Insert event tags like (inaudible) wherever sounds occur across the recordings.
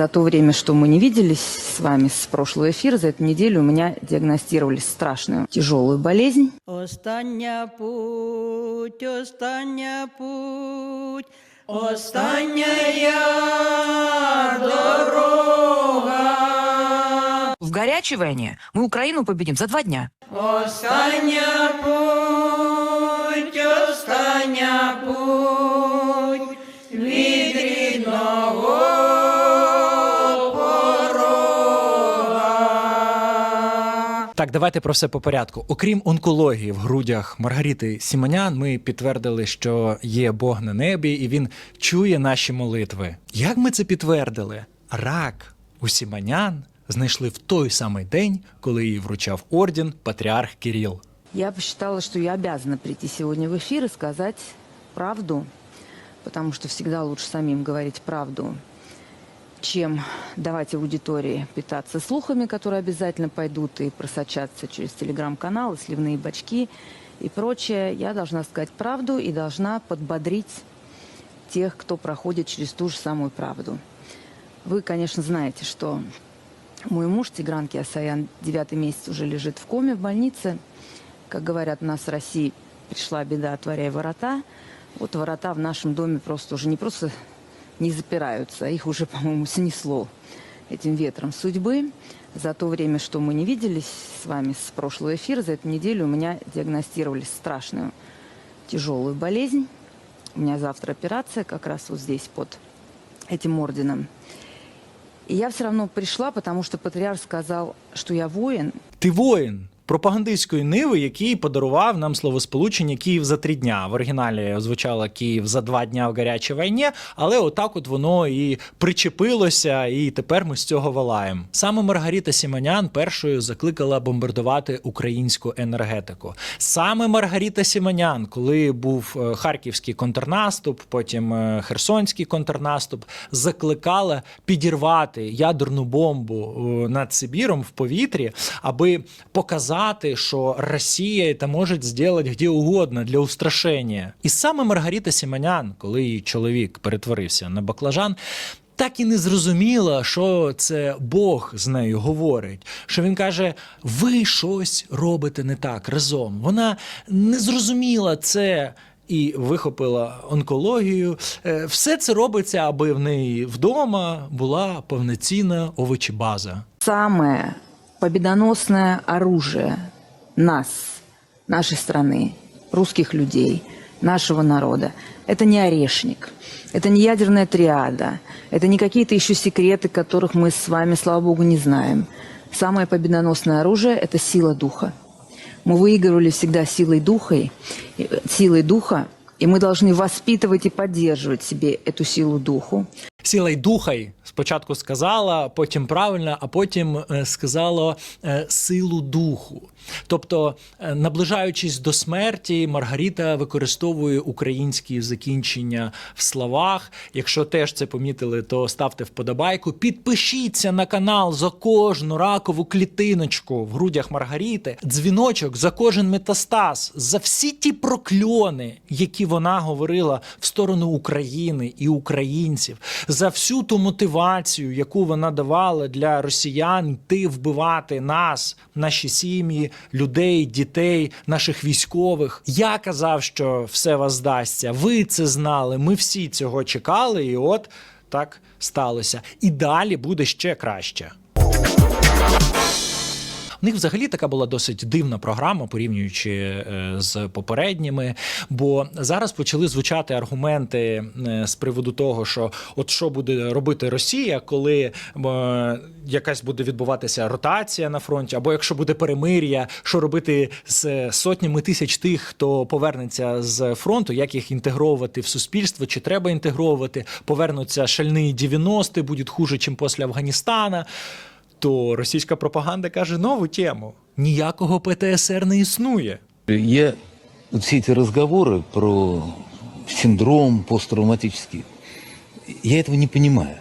За то время, что мы не виделись с вами с прошлого эфира, за эту неделю у меня диагностировали страшную тяжелую болезнь. Остання путь, остання путь, остання дорога. В горячей войне мы Украину победим за два дня. Остання путь, Так, давайте про все по порядку. Окрім онкології в грудях Маргарити Сімонян, ми підтвердили, що є Бог на небі, і він чує наші молитви. Як ми це підтвердили? Рак у Сімонян знайшли в той самий день, коли їй вручав орден патріарх Кирил. Я посчитала, что я обязана прийти сегодня в эфир и сказать правду, потому что всегда лучше самим говорить правду, чем давать аудитории питаться слухами, которые обязательно пойдут и просочатся через телеграм-каналы, сливные бачки и прочее. Я должна сказать правду и должна подбодрить тех, кто проходит через ту же самую правду. Вы, конечно, знаете, что мой муж Тигран Киасаян девятый месяц уже лежит в коме в больнице. Как говорят у нас в России, пришла беда, отворяй ворота. Вот ворота в нашем доме просто уже не просто не запираются, их уже, по-моему, снесло этим ветром судьбы. За то время, что мы не виделись с вами с прошлого эфира, за эту неделю у меня диагностировали страшную тяжелую болезнь. У меня завтра операция как раз вот здесь под этим орденом. И я все равно пришла, потому что патриарх сказал, что я воин, Ти воїн пропагандистської ниви, який подарував нам словосполучення Київ за три дня. В оригіналі звучало Київ за два дня в гарячій війні, але отак от воно і причепилося, і тепер ми з цього валаємо. Саме Маргарита Сімонян першою закликала бомбардувати українську енергетику. Саме Маргарита Сімонян, коли був е, харківський контрнаступ, потім е, херсонський контрнаступ, закликала підірвати ядерну бомбу е, над Сибіром в повітрі, аби показати, що Росія це може зробити де угодно для устрашення. І саме Маргарита Сімонян, коли її чоловік перетворився на баклажан. Так і не зрозуміла, що це Бог з нею говорить. Що він каже: ви щось робите не так разом. Вона не зрозуміла це і вихопила онкологію. Е, Все це робиться, аби в неї вдома була повноцінна овочебаза. самое победоносное оружие нас, нашей страны, русских людей, нашего народа. Это не орешник, это не ядерная триада, это не какие-то еще секреты, которых мы с вами, слава богу, не знаем. Самое победоносное оружие – это сила духа. Мы выигрывали всегда силой духа, силой духа, и мы должны воспитывать и поддерживать себе эту силу духу. Сіла й духай спочатку сказала, потім правильно, а потім е, сказала е, силу духу. Тобто, е, наближаючись до смерті, Маргарита використовує українські закінчення в словах. Якщо теж це помітили, то ставте вподобайку. Підпишіться на канал за кожну ракову клітиночку в грудях Маргарити, дзвіночок за кожен метастаз, за всі ті прокльони, які вона говорила в сторону України і українців, за всю ту мотивацію, яку вона давала для росіян йти вбивати нас, наші сім'ї, людей, дітей, наших військових. Я казав, що все вас здасться. Ви це знали. Ми всі цього чекали, і от так сталося. І далі буде ще краще. У них взагалі така була досить дивна програма, порівнюючи е, з попередніми. Бо зараз почали звучати аргументи е, з приводу того, що от що буде робити Росія, коли е, якась буде відбуватися ротація на фронті, або якщо буде перемир'я, що робити з сотнями тисяч тих, хто повернеться з фронту, як їх інтегровувати в суспільство, чи треба інтегровувати, повернуться шальні 90-ті, буде хуже, ніж після Афганістана то російська пропаганда каже нову тему: ніякого ПТСР не існує. Я вот все эти разговоры про синдром посттравматический, я этого не понимаю.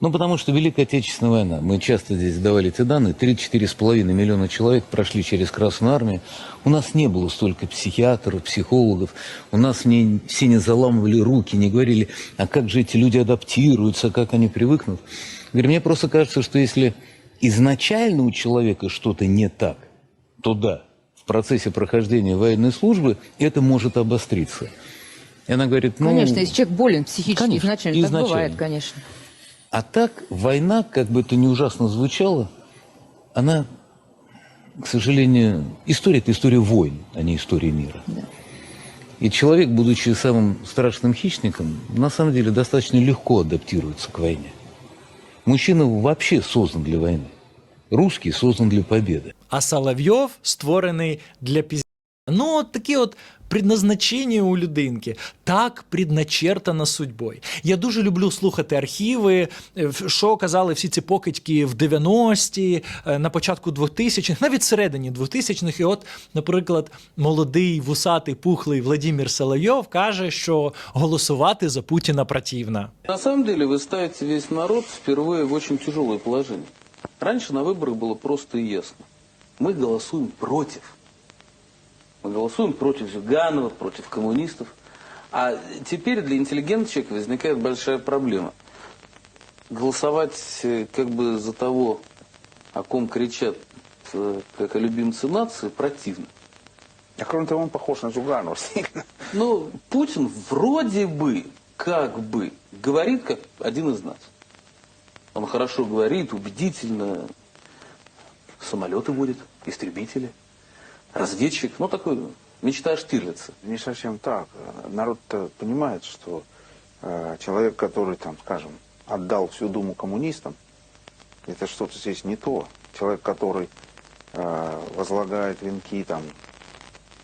Ну, потому что Великая Отечественная война, мы часто здесь давали эти данные, 3-4,5 миллиона человек прошли через Красную Армию. У нас не было столько психиатров, психологов, у нас не, все не заламывали руки, не говорили, а как же эти люди адаптируются, как они привыкнут. Говорю, мне просто кажется, что если изначально у человека что-то не так, то да, в процессе прохождения военной службы это может обостриться. И она говорит, ну... Конечно, если человек болен психически, конечно, изначально, так изначально. бывает, конечно. А так, война, как бы это ни ужасно звучало, она, к сожалению, история – это история войн, а не история мира. И человек, будучи самым страшным хищником, на самом деле достаточно легко адаптируется к войне. Мужчина вообще создан для войны. Русский создан для победы. А Соловйов створений для пізня. Ну, от такі от предназначення у людинки, так предначертано судьбою. Я дуже люблю слухати архіви, е, в- що казали всі ці покидьки в 90-ті, е, на початку 2000-х, навіть всередині 2000-х. І от, наприклад, молодий вусатий пухлий Владимир Соловйов каже, що голосувати за Путіна противно. На самом деле вы ставите весь народ впервые в очень тяжелое положение. Раньше на выборах было просто и ясно. Мы голосуем против. Мы голосуем против Зюганова, против коммунистов. А теперь для интеллигентного человека возникает большая проблема. Голосовать э, как бы за того, о ком кричат, э, как о любимце нации, противно. А кроме того, он похож на Зюганова сильно. (laughs) Ну, Путин вроде бы, как бы, говорит как один из нас. Он хорошо говорит, убедительно. Самолеты водит, истребители, разведчик. Ну, такой мечта Штирлица. Не совсем так. народ понимает, что э, человек, который, там, скажем, отдал всю Думу коммунистам, это что-то здесь не то. Человек, который э, возлагает венки там,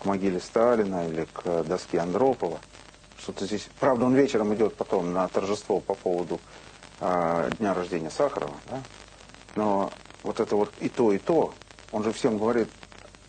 к могиле Сталина или к доске Андропова, что-то здесь... Правда, он вечером идет потом на торжество по поводу э, дня рождения Сахарова, да? но вот это вот и то, и то, он же всем говорит,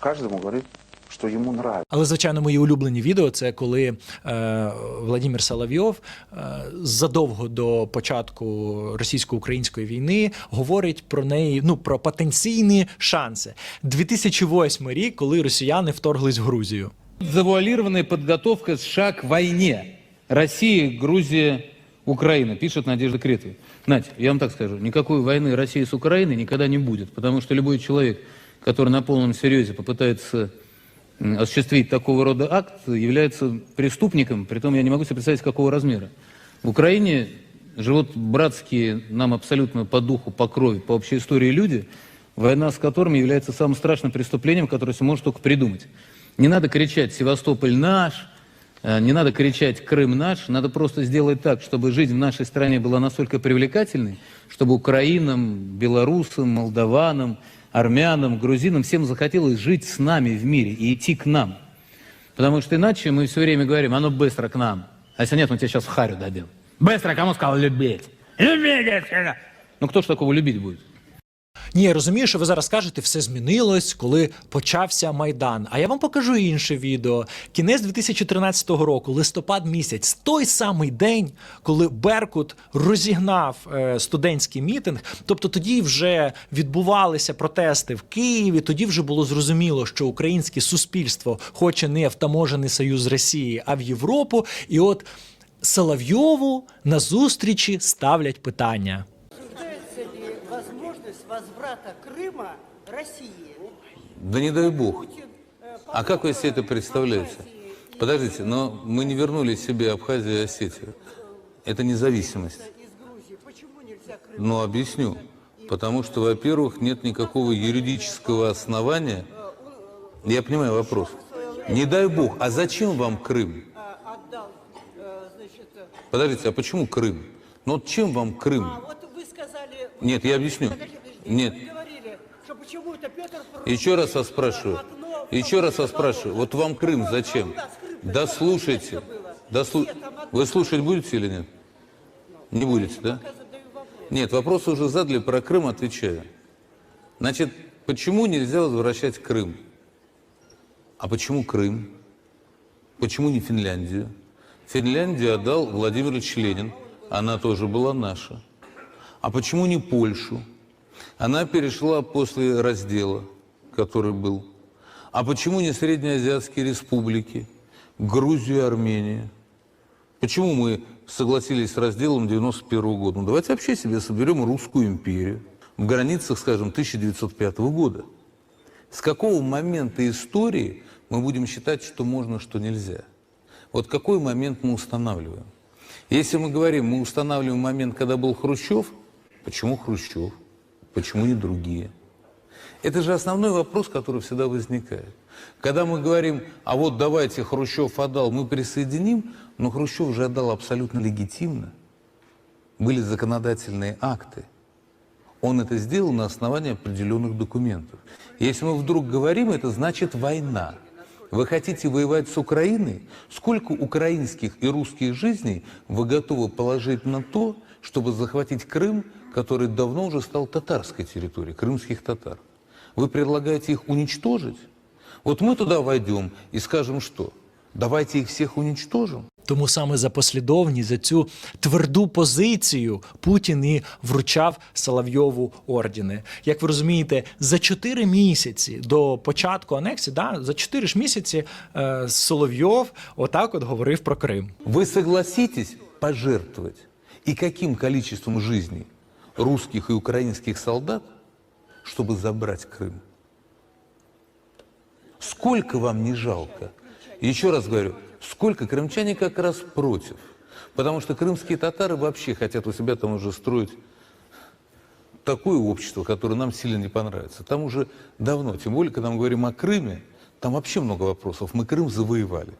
каждому говорит, что ему нравится. Але, звичайно, мої улюблені відео це коли е, Владимир Соловйов е, задовго до початку російсько-української війни говорить про неї, ну про потенційні шанси. 2008 рік, коли росіяни вторглись в Грузію. Завуалированная подготовка США к войне. Россия, Грузия, Украина, пишет Надежда Кретова. Надя, я вам так скажу, никакой войны России с Украиной никогда не будет, потому что любой человек, который на полном серьезе попытается осуществить такого рода акт, является преступником, притом я не могу себе представить, какого размера. В Украине живут братские нам абсолютно по духу, по крови, по общей истории люди, война с которыми является самым страшным преступлением, которое себе может только придумать. Не надо кричать «Севастополь наш», э, не надо кричать «Крым наш», надо просто сделать так, чтобы жизнь в нашей стране была настолько привлекательной, чтобы украинам, белорусам, молдаванам, армянам, грузинам всем захотелось жить с нами в мире и идти к нам. Потому что иначе мы все время говорим, а ну быстро к нам. А если нет, мы тебя сейчас в харю дадим. Быстро, кому сказал любить? Любить! это. Ну кто ж такого любить будет? Ні, я розумію, що ви зараз кажете, все змінилось, коли почався майдан. А я вам покажу інше відео. Кінець 2013 року, листопад місяць, той самий день, коли Беркут розігнав е, студентський мітинг. Тобто тоді вже відбувалися протести в Києві. Тоді вже було зрозуміло, що українське суспільство хоче не в таможений союз Росії, а в Європу. І от Соловйову на зустрічі ставлять питання. Возврата Крыма России? Да не дай бог. А как вы себе это представляете? Подождите, но мы не вернули себе Абхазию и Осетию. Это независимость. Ну, объясню. Потому что, во-первых, нет никакого юридического основания. Я понимаю вопрос. Не дай бог, а зачем вам Крым? А, э, э, Подождите, а почему Крым? Ну вот чем вам Крым? а. Нет, я объясню. Нет. Вы говорили, что почему это Петр... Еще раз вас спрашиваю. Еще раз вас спрашиваю. Вот вам Крым зачем? Да слушайте. Да слу- Вы слушать будете или нет? Не будете, да? Нет, вопрос уже задали, про Крым отвечаю. Значит, почему нельзя возвращать Крым? А почему Крым? Почему не Финляндию? Финляндию отдал Владимир Ильич Ленин. Она тоже была наша. А почему не Польшу? Она перешла после раздела, который был. А почему не среднеазиатские республики, Грузию и Армению? Почему мы согласились с разделом 91 года? Ну, давайте вообще себе соберем русскую империю в границах, скажем, 1905 года. С какого момента истории мы будем считать, что можно, что нельзя? Вот какой момент мы устанавливаем? Если мы говорим, мы устанавливаем момент, когда был Хрущев, почему Хрущев? Почему не другие? Это же основной вопрос, который всегда возникает. Когда мы говорим, а вот давайте Хрущев отдал, мы присоединим, но Хрущев же отдал абсолютно легитимно. Были законодательные акты. Он это сделал на основании определенных документов. Если мы вдруг говорим, это значит война. Вы хотите воевать с Украиной? Сколько украинских и русских жизней вы готовы положить на то, чтобы захватить Крым, который давно уже стал татарской территорией, крымских татар? Вы предлагаете их уничтожить? Вот мы туда войдем и скажем что? Давайте их всех уничтожим? Тому саме за послідовність, за цю тверду позицію Путін і вручав Соловйову ордени. Як ви розумієте, за чотири місяці до початку анексії, да, за чотири ж місяці е, Соловйов отак от говорив про Крим. Вы согласитесь пожертвовать и каким количеством жизней русских и украинских солдат, чтобы забрать Крым? Сколько вам не жалко? Еще раз говорю, сколько крымчане как раз против. Потому что крымские татары вообще хотят у себя там уже строить такое общество, которое нам сильно не понравится. Там уже давно, тем более, когда мы говорим о Крыме, там вообще много вопросов. Мы Крым завоевали.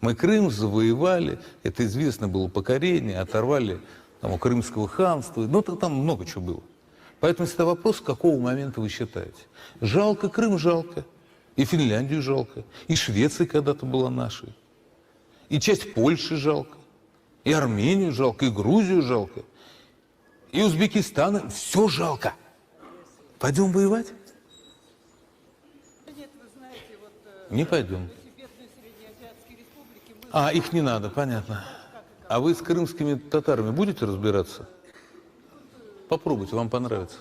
Мы Крым завоевали, это известно было покорение, оторвали там, у Крымского ханства, ну там много чего было. Поэтому всегда вопрос, какого момента вы считаете. Жалко Крым, жалко. И Финляндию жалко. И Швеция когда-то была нашей. И часть Польши жалко. И Армению жалко, и Грузию жалко. И Узбекистан. Все жалко. Пойдем воевать? Не пойдем. А, их не надо, понятно. А вы с крымскими татарами будете разбираться? Попробуйте, вам понравится.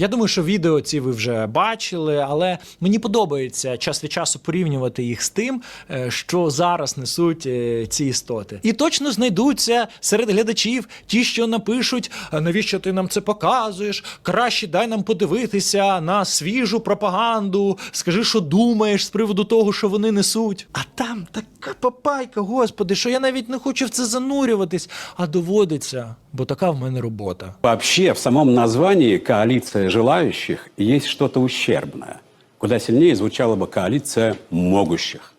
Я думаю, що відео ці ви вже бачили, але мені подобається час від часу порівнювати їх з тим, е, що зараз несуть е, ці істоти. І точно знайдуться серед глядачів ті, що напишуть: навіщо ти нам це показуєш? Краще дай нам подивитися на свіжу пропаганду. Скажи, що думаєш з приводу того, що вони несуть. А там така папайка, господи, що я навіть не хочу в це занурюватись, а доводиться, бо така в мене робота. Вообще в самом названии «коалиция желающих» есть что-то ущербное. Куда сильнее звучала бы «коалиция могущих».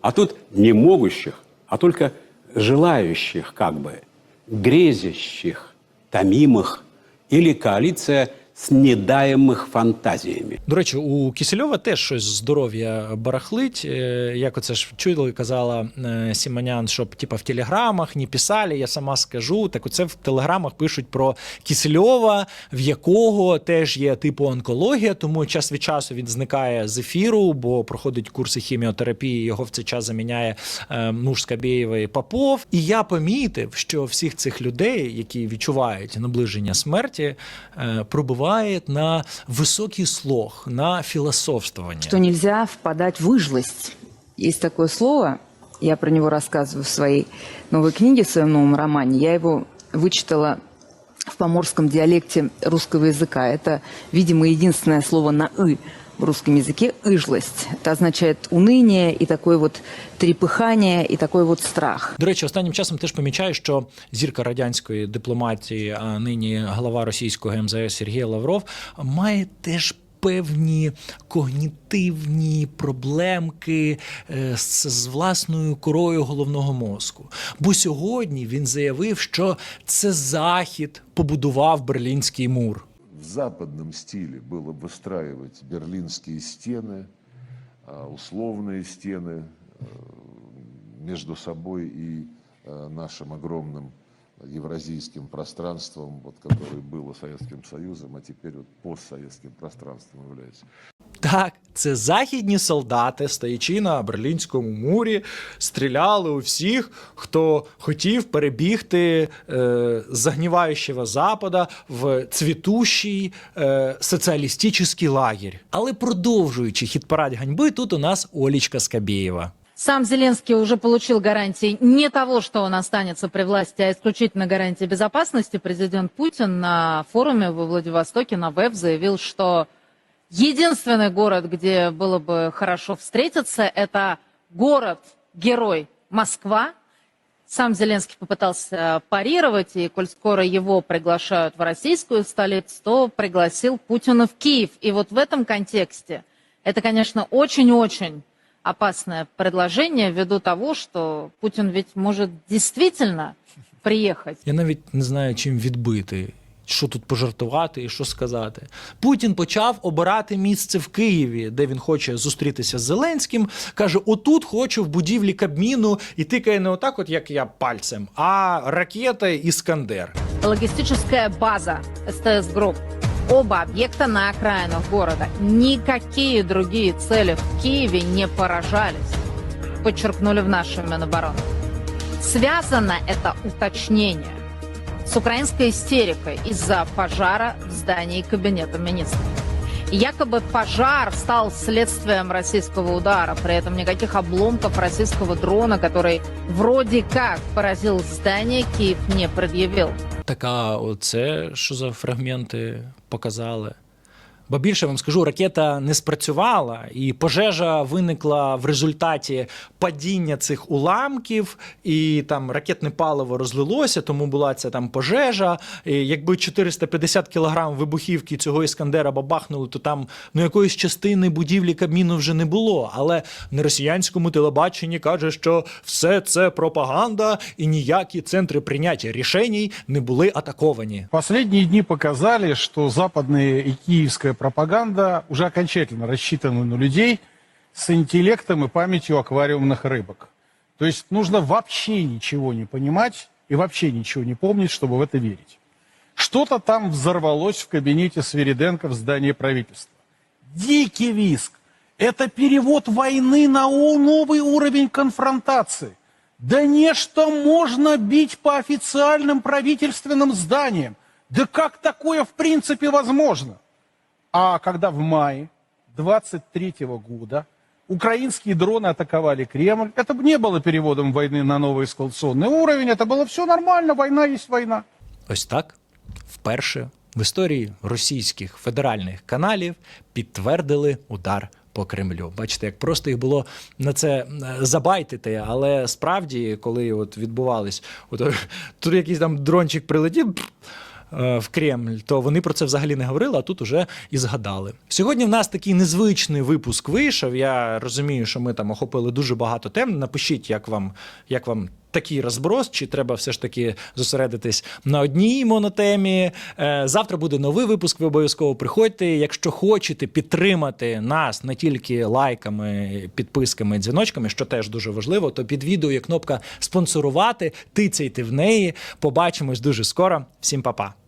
А тут не могущих, а только желающих как бы, грезящих, томимых или коалиция с недаемых фантазиями. До речі, у Кісельова теж щось здоров'я барахлить. Е, Як оце ж чули, казала е, Сіманян, щоб типа в телеграмах не писали, я сама скажу. Так оце в телеграмах пишуть про Кісельова, в якого теж є типу онкологія, тому час від часу він зникає з ефіру, бо проходить курси хіміотерапії. Його в цей час заміняє е, муж Скабєєва і Попов. І я помітив, що всіх цих людей, які відчувають наближення смерті, е, пробивають на високий слог, на філософствування. что нельзя впадать в выжлость. Есть такое слово, я про него рассказываю в своей новой книге, в своем новом романе. Я его вычитала в поморском диалекте русского языка. Это, видимо, единственное слово на «ы» в русском языке – «ыжлость». Это означает уныние и такое вот трепыхание, и такой вот страх. До речі, останнім часом теж помічаю, що зірка радянської дипломатії, а нині глава російського МЗС Сергій Лавров, має теж. Певні когнітивні проблемки е, з, з власною корою головного мозку. Бо сьогодні він заявив, що це Захід побудував Берлінський мур. В западном стиле было выстраивать берлинские стены, а, условные стены э, между собой и э, нашим огромным евразийским пространством, вот, которое было Советским Союзом, а теперь вот постсоветским пространством является. Та Так, це західні солдати, стоячи на Берлінському мурі, стріляли у всіх, хто хотів перебігти е, загніваючого Запада в цвітущий е, соціалістичний лагерь. Але продовжуючи хіт-парад ганьби, тут у нас Олічка Скабєєва. Сам Зеленский уже получил гарантии не того, что он останется при власти, а исключительно гарантии безопасности. Президент Путин на форуме во Владивостоке на ВЭБ заявил, что единственный город, где было бы хорошо встретиться, это город-герой Москва. Сам Зеленский попытался парировать, и коль скоро его приглашают в российскую столицу, то пригласил Путина в Киев. И вот в этом контексте это, конечно, очень-очень опасное предложение ввиду того, что Путин ведь может действительно приехать Я навіть не знаю, чим відбити. Що тут пожартувати і що сказати. Путін почав обирати місце в Києві, де він хоче зустрітися з Зеленським. Каже: отут хочу в будівлі Кабміну і тикає не отак, от як я пальцем, а ракета Іскандер. логистическая база СТС Групп. Оба объекта на окраинах города. Никакие другие цели в Киеве не поражались, подчеркнули в нашем Минобороны. Связано это уточнение с украинской истерикой из-за пожара в здании Кабинета министров. Якобы пожар стал следствием российского удара, при этом никаких обломков российского дрона, который вроде как поразил здание, Киев не предъявил. Така, оце що за фрагменти показали. Бо більше вам скажу, ракета не спрацювала, і пожежа виникла в результаті падіння цих уламків, і там ракетне паливо розлилося, тому була ця там пожежа. І якби 450 кілограм вибухівки цього іскандера бабахнули, то там ну якоїсь частини будівлі Кабміну вже не було. Але на росіянському телебаченні каже, що все це пропаганда, і ніякі центри прийняття рішень не були атаковані. Последние дни показали, что западная и киевская пропаганда уже окончательно рассчитаны на людей с интеллектом и памятью аквариумных рыбок. То есть нужно вообще ничего не понимать и вообще ничего не помнить, чтобы в это верить. Что-то там взорвалось в кабинете Свириденко в здании правительства. Дикий виск. Это перевод войны на новый уровень конфронтации. Да нечто можно бить по официальным правительственным зданиям. Да как такое в принципе возможно? А когда в мае 23 года украинские дроны атаковали Кремль, это бы не было переводом войны на новый эскалационный уровень, это было все нормально, война есть война. Ось так вперше в історії російських федеральних каналів підтвердили удар по Кремлю. Бачите, як просто їх було на це е, забайтити, але справді, коли от відбувались, от, е, тут якийсь там дрончик прилетів. е, В Кремль, то вони про це взагалі не говорили, а тут уже і згадали. Сьогодні в нас такий незвичний випуск вийшов. Я розумію, що ми там охопили дуже багато тем. Напишіть, як вам, як вам такий розброс, чи треба все ж таки зосередитись на одній монотемі. Е, Завтра буде новий випуск. Ви обов'язково приходьте. Якщо хочете підтримати нас не тільки лайками, підписками, дзвіночками, що теж дуже важливо, то під відео є кнопка спонсорувати. Тицяйте в неї. Побачимось дуже скоро. Всім па-па.